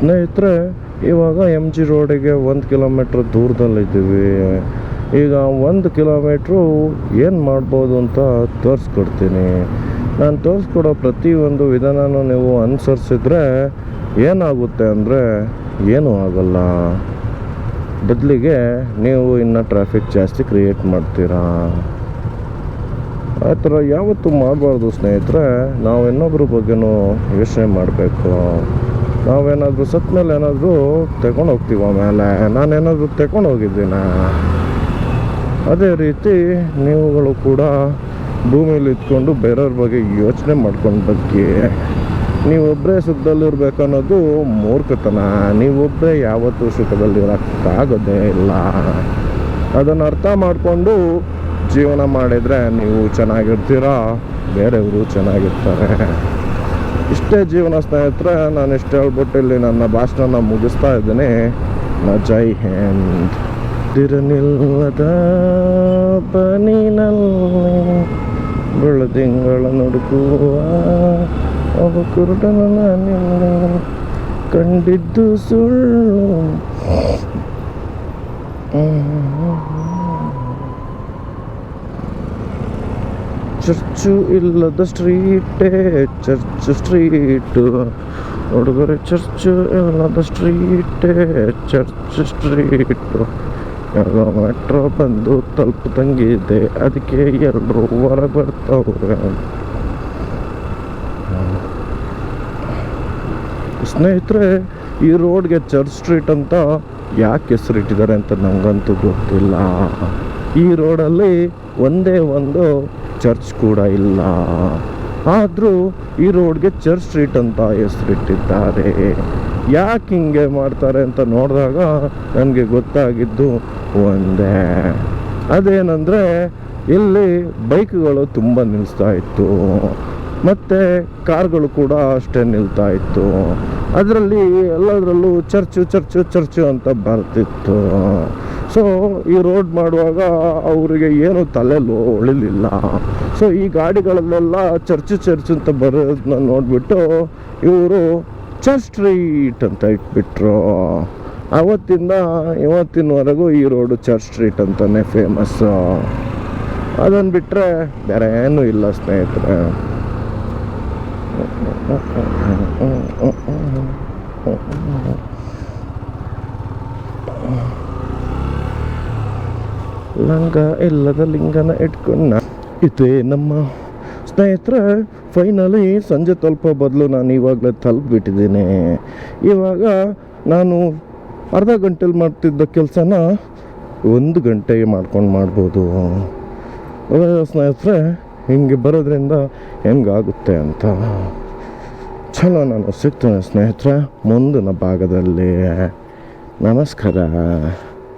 ಸ್ನೇಹಿತರೆ, ಇವಾಗ M G ರೋಡಿಗೆ ಒಂದು ಕಿಲೋಮೀಟ್ರ್ ದೂರದಲ್ಲಿದ್ದೀವಿ. ಈಗ ಒಂದು ಕಿಲೋಮೀಟ್ರು ಏನು ಮಾಡ್ಬೋದು ಅಂತ ತೋರಿಸ್ಕೊಡ್ತೀನಿ. ನಾನು ತೋರಿಸ್ಕೊಡೋ ಪ್ರತಿಯೊಂದು ವಿಧಾನನೂ ನೀವು ಅನುಸರಿಸಿದ್ರೆ ಏನಾಗುತ್ತೆ ಅಂದರೆ ಏನೂ ಆಗಲ್ಲ. ಬದಲಿಗೆ ನೀವು ಇನ್ನು ಟ್ರಾಫಿಕ್ ಜಾಸ್ತಿ ಕ್ರಿಯೇಟ್ ಮಾಡ್ತೀರಾ. ಆ ಥರ ಯಾವತ್ತೂ ಮಾಡಬಾರ್ದು ಸ್ನೇಹಿತರೆ. ನಾವು ಇನ್ನೊಬ್ಬರ ಬಗ್ಗೆನೂ ಯೋಚನೆ ಮಾಡಬೇಕು. ನಾವೇನಾದರೂ ಸತ್ತ ಮೇಲೆ ಏನಾದರೂ ತಗೊಂಡು ಹೋಗ್ತೀವಿ ಆಮೇಲೆ ನಾನೇನಾದರೂ ತಗೊಂಡು ಹೋಗಿದ್ದೀನ? ಅದೇ ರೀತಿ ನೀವುಗಳು ಕೂಡ ಭೂಮಿಯಲ್ಲಿ ಇದ್ಕೊಂಡು ಬೇರೆಯವ್ರ ಬಗ್ಗೆ ಯೋಚನೆ ಮಾಡ್ಕೊಂಡು ಬಗ್ಗೆ. ನೀವೊಬ್ಬರೇ ಸುಖದಲ್ಲಿರ್ಬೇಕು ಅನ್ನೋದು ಮೂರ್ಖತನ. ನೀವೊಬ್ಬರೇ ಯಾವತ್ತೂ ಸುಖದಲ್ಲಿರೋಕ್ಕಾಗೋದೇ ಇಲ್ಲ. ಅದನ್ನು ಅರ್ಥ ಮಾಡಿಕೊಂಡು ಜೀವನ ಮಾಡಿದರೆ ನೀವು ಚೆನ್ನಾಗಿರ್ತೀರಾ? ಬೇರೆಯವರು ಚೆನ್ನಾಗಿರ್ತಾರೆ. ಇಷ್ಟೇ ಜೀವನ ಸ್ನೇಹಿತರೆ, ನಾನು ಇಷ್ಟು ಹೇಳ್ಬಿಟ್ಟು ಇಲ್ಲಿ ನನ್ನ ಭಾಷಣ ಮುಗಿಸ್ತಾ ಇದ್ದೀನಿ. ನಾ ಜೈ ಹಿಂದ್. ತಿರುನಿಲ್ಲದ ಬನಿನಲ್ಲಿ ಬೆಳದಿಂಗಳ ನುಡುಕುವ ಒಬ್ಬ ಕುರುಡನ ಕಂಡಿದ್ದು ಸುಳ್ಳು. ಚರ್ಚು ಇಲ್ಲದ ಸ್ಟ್ರೀಟೇ, ಚರ್ಚ್ ಸ್ಟ್ರೀಟು. ಹುಡುಗರೆ, ಚರ್ಚು ಇಲ್ಲದ ಸ್ಟ್ರೀಟೇ, ಚರ್ಚ್ ಸ್ಟ್ರೀಟು. ಯಾವಾಗ ಮೆಟ್ರೋ ಬಂದು ತಲುಪದಂಗಿದೆ. ಅದಕ್ಕೆ ಎಲ್ಲರೂ ಹೊರ ಬರ್ತಾವ್ರೆ ಸ್ನೇಹಿತರೆ, ಈ ರೋಡ್ಗೆ ಚರ್ಚ್ ಸ್ಟ್ರೀಟ್ ಅಂತ ಯಾಕೆ ಹೆಸರಿಟ್ಟಿದ್ದಾರೆ ಅಂತ ನನಗಂತೂ ಗೊತ್ತಿಲ್ಲ. ಈ ರೋಡಲ್ಲಿ ಒಂದೇ ಒಂದು ಚರ್ಚ್ ಕೂಡ ಇಲ್ಲ. ಆದರೂ ಈ ರೋಡ್ಗೆ ಚರ್ಚ್ ಸ್ಟ್ರೀಟ್ ಅಂತ ಹೆಸರಿಟ್ಟಿದ್ದಾರೆ. ಯಾಕೆ ಹಿಂಗೆ ಮಾಡ್ತಾರೆ ಅಂತ ನೋಡಿದಾಗ ನನಗೆ ಗೊತ್ತಾಗಿದ್ದು ಒಂದೇ. ಅದೇನಂದರೆ ಇಲ್ಲಿ ಬೈಕ್ಗಳು ತುಂಬ ನಿಲ್ಲಿಸ್ತಾ ಇತ್ತು. ಮತ್ತು ಕಾರ್ಗಳು ಕೂಡ ಅಷ್ಟೇ ನಿಲ್ತಾ ಇತ್ತು. ಅದರಲ್ಲಿ ಎಲ್ಲದರಲ್ಲೂ ಚರ್ಚು ಚರ್ಚು ಚರ್ಚು ಅಂತ ಬರ್ತಿತ್ತು. ಸೊ ಈ ರೋಡ್ ಮಾಡುವಾಗ ಅವರಿಗೆ ಏನು ತಲೆ ಉಳಿಲಿಲ್ಲ. ಸೊ ಈ ಗಾಡಿಗಳಲ್ಲೆಲ್ಲ ಚರ್ಚು ಚರ್ಚ್ ಅಂತ ಬರೋದನ್ನ ನೋಡಿಬಿಟ್ಟು ಇವರು ಚರ್ಚ್ ಸ್ಟ್ರೀಟ್ ಅಂತ ಇಟ್ಬಿಟ್ರು. ಅವತ್ತಿಂದ ಇವತ್ತಿನವರೆಗೂ ಈ ರೋಡು ಚರ್ಚ್ ಸ್ಟ್ರೀಟ್ ಅಂತಲೇ ಫೇಮಸ್ಸು ಅದನ್ನು ಬಿಟ್ಟರೆ ಬೇರೆ ಏನೂ ಇಲ್ಲ ಸ್ನೇಹಿತರೆ. ಲಂಗ ಎಲ್ಲದ ಲಿಂಗನ ಇಟ್ಕೊಂಡ. ಇದೇ ನಮ್ಮ ಸ್ನೇಹಿತರೆ ಫೈನಲಿ ಸಂಜೆ ತಲುಪೋ ಬದಲು ನಾನು ಇವಾಗಲೇ ತಲುಪಿಬಿಟ್ಟಿದ್ದೀನಿ. ಇವಾಗ ನಾನು ಅರ್ಧ ಗಂಟೆಲಿ ಮಾಡ್ತಿದ್ದ ಕೆಲಸನ ಒಂದು ಗಂಟೆಗೆ ಮಾಡ್ಕೊಂಡು ಮಾಡ್ಬೋದು. ಸ್ನೇಹಿತರೆ, ಹಿಂಗೆ ಬರೋದ್ರಿಂದ ಹೆಂಗಾಗುತ್ತೆ ಅಂತ. ಚಲೋ ನಾನು ಸಿಗ್ತೇನೆ ಸ್ನೇಹಿತರೆ, ಮುಂದಿನ ಭಾಗದಲ್ಲಿ. ನಮಸ್ಕಾರ.